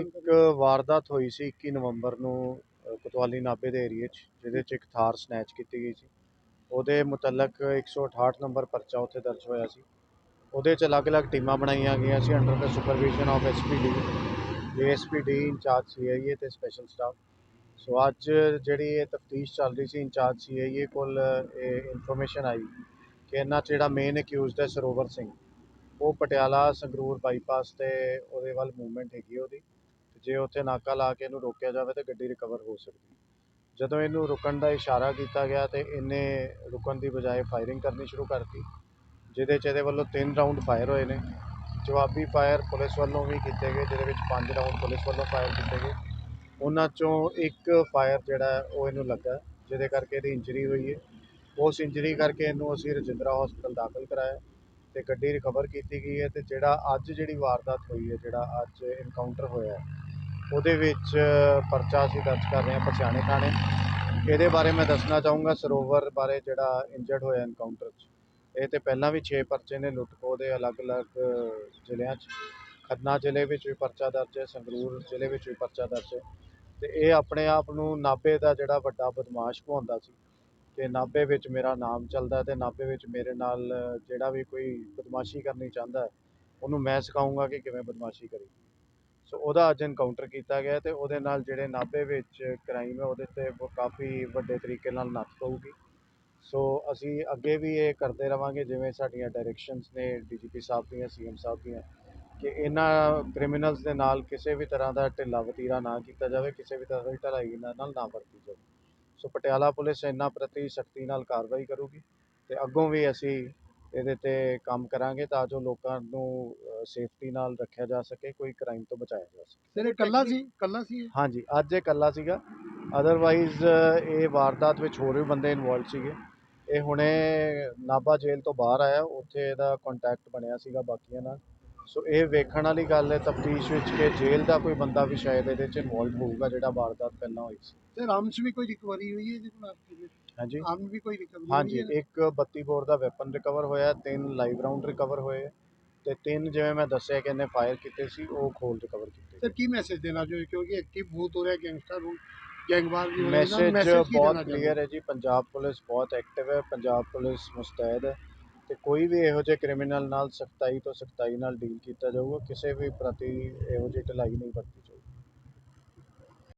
ਇੱਕ ਵਾਰਦਾਤ ਹੋਈ ਸੀ 21 ਨਵੰਬਰ ਨੂੰ ਕੋਤਵਾਲੀ ਨਾਬੇ ਦੇ ਏਰੀਆ 'ਚ ਜਿਹਦੇ 'ਚ ਇੱਕ ਥਾਰ ਸਨੈਚ ਕੀਤੀ ਗਈ ਸੀ। ਉਹਦੇ ਮੁਤਲਕ 168 ਨੰਬਰ ਪਰਚਾ ਉੱਥੇ ਦਰਜ ਹੋਇਆ ਸੀ। ਉਹਦੇ 'ਚ ਅਲੱਗ-ਅਲੱਗ ਟੀਮਾਂ ਬਣਾਈਆਂ ਗਈਆਂ ਸੀ under the supervision of SPD ASPD incharge CIA ਤੇ ਸਪੈਸ਼ਲ ਸਟਾਫ ਸੋ ਅੱਜ ਜਿਹੜੀ ਇਹ ਤਫਤੀਸ਼ ਚੱਲ ਰਹੀ ਸੀ, ਇੰਚਾਰਜ ਸੀਆਈਏ ਕੋਲ, ਇਹ ਇਨਫੋਰਮੇਸ਼ਨ ਆਈ ਕਿ ਇਹਨਾਂ 'ਚ ਜਿਹੜਾ ਮੇਨ ਅਕਿਊਜ਼ਡ ਹੈ ਸਰੋਵਰ ਸਿੰਘ, ਉਹ ਪਟਿਆਲਾ ਸੰਗਰੂਰ ਬਾਈਪਾਸ ਤੇ ਉਹਦੇ ਵੱਲ ਮੂਵਮੈਂਟ ਹੈਗੀ ਉਹਦੀ। ਜੇ ਉੱਥੇ ਨਾਕਾ ਲਾ ਕੇ ਇਹਨੂੰ ਰੋਕਿਆ ਜਾਵੇ ਤਾਂ ਗੱਡੀ ਰਿਕਵਰ ਹੋ ਸਕਦੀ ਜਦੋਂ ਇਹਨੂੰ ਰੁਕਣ ਦਾ ਇਸ਼ਾਰਾ ਕੀਤਾ ਗਿਆ ਤੇ ਇਹਨੇ ਰੁਕਣ ਦੀ ਬਜਾਏ ਫਾਇਰਿੰਗ ਕਰਨੀ ਸ਼ੁਰੂ ਕਰਤੀ, ਜਿਹਦੇ 'ਚ ਇਹਦੇ ਵੱਲੋਂ ਤਿੰਨ ਰਾਊਂਡ ਫਾਇਰ ਹੋਏ ਨੇ। ਜਵਾਬੀ ਫਾਇਰ ਪੁਲਿਸ ਵੱਲੋਂ ਵੀ ਕੀਤੇ ਗਏ, ਜਿਹਦੇ ਵਿੱਚ ਪੰਜ ਰਾਊਂਡ ਪੁਲਿਸ ਵੱਲੋਂ ਫਾਇਰ ਕੀਤੇ ਗਏ। ਉਹਨਾਂ 'ਚੋਂ ਇੱਕ ਫਾਇਰ ਜਿਹੜਾ ਉਹ ਇਹਨੂੰ ਲੱਗਾ। ਜਿਹਦੇ ਕਰਕੇ ਇਹਦੀ ਇੰਜਰੀ ਹੋਈ ਹੈ। ਉਸ ਇੰਜਰੀ ਕਰਕੇ ਇਹਨੂੰ ਅਸੀਂ ਰਜਿੰਦਰਾ ਹਸਪੀਟਲ ਦਾਖਲ ਕਰਾਇਆ ਤੇ ਗੱਡੀ ਰਿਕਵਰ ਕੀਤੀ ਗਈ ਹੈ ਤੇ ਜਿਹੜਾ ਅੱਜ ਜਿਹੜੀ ਵਾਰਦਾਤ ਹੋਈ ਹੈ, ਜਿਹੜਾ ਅੱਜ ਇਨਕਾਊਂਟਰ ਹੋਇਆ ਉਹਦੇ ਵਿੱਚ ਪਰਚਾ ਅਸੀਂ ਦਰਜ ਕਰ ਰਹੇ ਹਾਂ ਪਛਾਣੇ ਥਾਣੇ। ਇਹਦੇ ਬਾਰੇ ਮੈਂ ਦੱਸਣਾ ਚਾਹੂੰਗਾ ਸਰੋਵਰ ਬਾਰੇ ਜਿਹੜਾ ਇੰਜਰਡ ਹੋਇਆ ਇਨਕਾਊਂਟਰ 'ਚ। ਇਹ ਤੇ ਪਹਿਲਾਂ ਵੀ 6 ਪਰਚੇ ਨੇ ਲੁੱਟ ਦੇ ਅਲੱਗ-ਅਲੱਗ ਜ਼ਿਲ੍ਹਿਆਂ 'ਚ। ਖੰਨਾ ਜ਼ਿਲ੍ਹੇ ਵਿੱਚ ਵੀ ਪਰਚਾ ਦਰਜ ਹੈ, ਸੰਗਰੂਰ ਜ਼ਿਲ੍ਹੇ ਵਿੱਚ ਵੀ ਪਰਚਾ ਦਰਜ ਹੈ। ਤੇ ਇਹ ਆਪਣੇ ਆਪ ਨੂੰ ਨਾਭੇ ਦਾ ਜਿਹੜਾ ਵੱਡਾ ਬਦਮਾਸ਼ ਕਹਾਉਂਦਾ ਸੀ ਕਿ ਨਾਭੇ ਵਿੱਚ ਮੇਰਾ ਨਾਮ ਚੱਲਦਾ ਹੈ ਤੇ ਨਾਭੇ ਵਿੱਚ ਮੇਰੇ ਨਾਲ ਜਿਹੜਾ ਵੀ ਕੋਈ ਬਦਮਾਸ਼ੀ ਕਰਨੀ ਚਾਹੁੰਦਾ ਉਹਨੂੰ ਮੈਂ ਸਿਖਾਊਂਗਾ ਕਿ ਕਿਵੇਂ ਬਦਮਾਸ਼ੀ ਕਰੀ ਸੋ ਉਹਦਾ ਅੱਜ ਐਨਕਾਊਂਟਰ ਕੀਤਾ ਗਿਆ ਤੇ ਉਹਦੇ ਨਾਲ ਜਿਹੜੇ ਨਾਭੇ ਵਿੱਚ ਕ੍ਰਾਈਮ ਹੈ, ਉਹਦੇ ਤੇ ਉਹ ਕਾਫੀ ਵੱਡੇ ਤਰੀਕੇ ਨਾਲ ਨੱਥ ਪਊਗੀ। ਸੋ ਅਸੀਂ ਅੱਗੇ ਵੀ ਇਹ ਕਰਦੇ ਰਵਾਂਗੇ, ਜਿਵੇਂ ਸਾਡੀਆਂ ਡਾਇਰੈਕਸ਼ਨਸ ਨੇ ਡੀਜੀਪੀ ਸਾਹਿਬ ਦੀਆਂ, ਸੀਐਮ ਸਾਹਿਬ ਦੀਆਂ। ਕਿ ਇਹਨਾਂ ਕ੍ਰਿਮੀਨਲਸ ਦੇ ਨਾਲ ਕਿਸੇ ਵੀ ਤਰ੍ਹਾਂ ਦਾ ਢਿੱਲਾ ਵਤੀਰਾ ਨਾ ਕੀਤਾ ਜਾਵੇ ਕਿਸੇ ਵੀ ਤਰ੍ਹਾਂ ਦੀ ਢਲਾਈ ਇਹਨਾਂ ਨਾਲ ਨਾ ਵਰਤੀ ਜਾਵੇ। ਸੋ ਪਟਿਆਲਾ ਪੁਲਿਸ ਇਹਨਾਂ ਪ੍ਰਤੀ ਸਖਤੀ ਨਾਲ ਕਾਰਵਾਈ ਕਰੂਗੀ ਤੇ ਅੱਗੋਂ ਵੀ ਅਸੀਂ ਇਹਦੇ ਤੇ ਕੰਮ ਕਰਾਂਗੇ ਤਾਂ ਜੋ ਲੋਕਾਂ ਨੂੰ ਸੇਫਟੀ ਨਾਲ ਰੱਖਿਆ ਜਾ ਸਕੇ ਕੋਈ ਕ੍ਰਾਈਮ ਤੋਂ ਬਚਾਇਆ ਜਾ ਸਕੇ। ਸਰ ਇਹ ਕੱਲਾ ਸੀ? ਕੱਲਾ ਸੀ? ਹਾਂਜੀ ਅੱਜ ਇਹ ਇਕੱਲਾ ਸੀਗਾ। ਅਦਰਵਾਈਜ਼ ਇਹ ਵਾਰਦਾਤ ਵਿੱਚ ਹੋਰ ਵੀ ਬੰਦੇ ਇਨਵੋਲਡ ਸੀਗੇ। ਇਹ ਹੁਣੇ ਨਾਭਾ ਜੇਲ੍ਹ ਤੋਂ ਬਾਹਰ ਆਇਆ ਉੱਥੇ ਇਹਦਾ ਕੰਟੈਕਟ ਬਣਿਆ ਸੀਗਾ ਬਾਕੀਆਂ ਨਾਲ। ਸੋ ਇਹ ਵੇਖਣ ਵਾਲੀ ਗੱਲ ਹੈ ਤਫਤੀਸ਼ ਵਿੱਚ ਕਿ ਜੇਲ੍ਹ ਦਾ ਕੋਈ ਬੰਦਾ ਵੀ ਸ਼ਾਇਦ ਇਹਦੇ 'ਚ ਇਨਵੋਲਡ ਹੋਊਗਾ ਜਿਹੜਾ ਵਾਰਦਾਤ ਪਹਿਲਾਂ ਹੋਈ ਸੀ। ਸਰ ਆਰਮਸ ਵੀ ਕੋਈ ਰਿਕਵਰੀ ਹੋਈ ਹੈ ਜਿਹਦੇ ਕੋਲ ਹਾਂਜੀ। ਆਰਮ ਵੀ ਕੋਈ ਰਿਕਵਰੀ ਹਾਂਜੀ ਇੱਕ 32 ਬੋਰ ਦਾ ਵੈਪਨ ਰਿਕਵਰ ਹੋਇਆ ਤਿੰਨ ਲਾਈਵ ਰਾਉਂਡ ਰਿਕਵਰ ਹੋਏ ਤੇ ਤਿੰਨ ਜਿਵੇਂ ਮੈਂ ਦੱਸਿਆ ਕਿ ਇਹਨੇ ਫਾਇਰ ਕੀਤੇ ਸੀ ਉਹ ਖੋਲ ਰਿਕਵਰ ਕੀਤੇ। ਸਰ ਕੀ ਮੈਸੇਜ ਦੇਣਾ ਚਾਹੋਗੇ? ਕਿਉਂਕਿ ਐਕਟਿਵ ਬਹੁਤ ਹੋ ਰਿਹਾ ਗੈਂਗਸਟਰ ਨੂੰ ਗੈਂਗਵਾਰ ਵੀ ਹੋ ਰਿਹਾ ਮੈਸੇਜ ਬਹੁਤ ਕਲੀਅਰ ਹੈ ਜੀ ਪੰਜਾਬ ਪੁਲਿਸ ਬਹੁਤ ਐਕਟਿਵ ਹੈ ਪੰਜਾਬ ਪੁਲਿਸ ਮੁਸਤੈਦ ਹੈ। ਤੇ ਕੋਈ ਵੀ ਇਹੋ ਜਿਹੇ ਕ੍ਰਿਮੀਨਲ ਨਾਲ ਸਖਤਾਈ ਤੋਂ ਸਖਤਾਈ ਨਾਲ ਡੀਲ ਕੀਤਾ ਜਾਊਗਾ, ਕਿਸੇ ਵੀ ਪ੍ਰਤੀ ਇਹੋ ਜਿਹੀ ਢਿਲਾਈ ਨਹੀਂ ਵਰਤੀ ਜਾਊਗੀ।